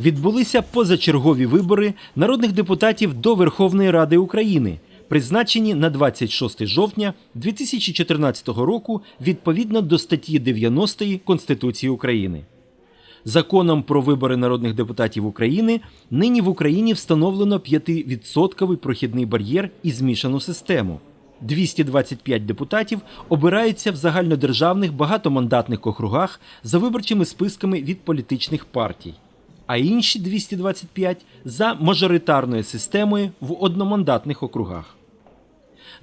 Відбулися позачергові вибори народних депутатів до Верховної Ради України, призначені на 26 жовтня 2014 року відповідно до статті 90 Конституції України. Законом про вибори народних депутатів України нині в Україні встановлено 5% прохідний бар'єр і змішану систему. 225 депутатів обираються в загальнодержавних багатомандатних округах за виборчими списками від політичних партій, а інші 225 за мажоритарною системою в одномандатних округах.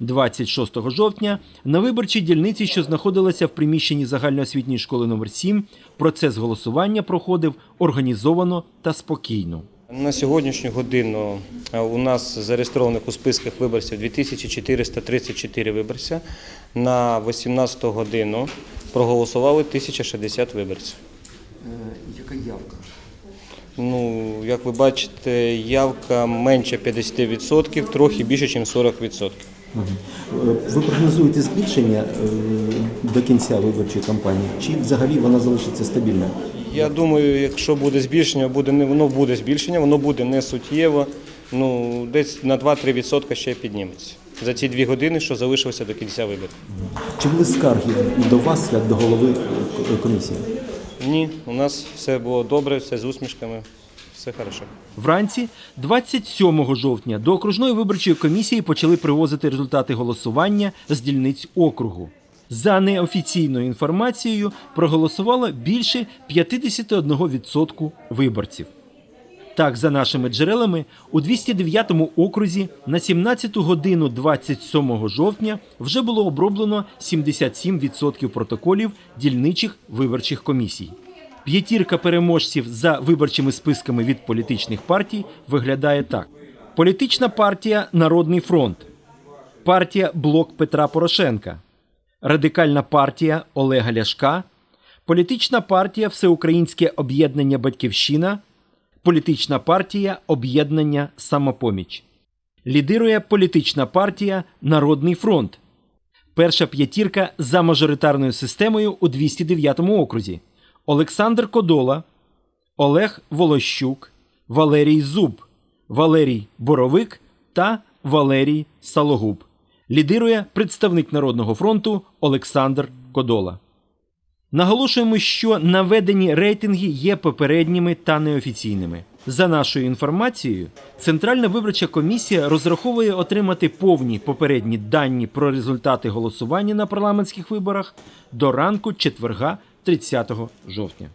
26 жовтня на виборчій дільниці, що знаходилася в приміщенні загальноосвітньої школи номер 7 процес голосування проходив організовано та спокійно. На сьогоднішню годину у нас зареєстрованих у списках виборців 2434 виборця. На 18 годину проголосували 1060 виборців. Яка явка? Ну, як ви бачите, явка менше 50%, трохи більше, ніж 40%. Е, Ви прогнозуєте збільшення е, до кінця виборчої кампанії, чи взагалі вона залишиться стабільною? Я думаю, якщо буде збільшення, буде не воно буде збільшення, воно буде не суттєво. Ну, десь на 2-3% ще підніметься за ці дві години, що залишилося до кінця виборів. Чи були скарги до вас, як до голови комісії? Ні, у нас все було добре, все з усмішками, все хорошо. Вранці, 27 жовтня, до окружної виборчої комісії почали привозити результати голосування з дільниць округу. За неофіційною інформацією проголосувало більше 51% виборців. Так, за нашими джерелами, у 209 окрузі на 17 годину 27 жовтня вже було оброблено 77% протоколів дільничих виборчих комісій. П'ятірка переможців за виборчими списками від політичних партій виглядає так: політична партія Народний фронт, партія Блок Петра Порошенка, Радикальна партія Олега Ляшка, політична партія Всеукраїнське об'єднання Батьківщина, політична партія Об'єднання Самопоміч. Лідирує політична партія Народний фронт. Перша п'ятірка за мажоритарною системою у 209 окрузі. Олександр Кодола, Олег Волощук, Валерій Зуб, Валерій Боровик та Валерій Салогуб. Лідирує представник Народного фронту Олександр Кодола. Наголошуємо, що наведені рейтинги є попередніми та неофіційними. За нашою інформацією, Центральна виборча комісія розраховує отримати повні попередні дані про результати голосування на парламентських виборах до ранку четверга 30 жовтня.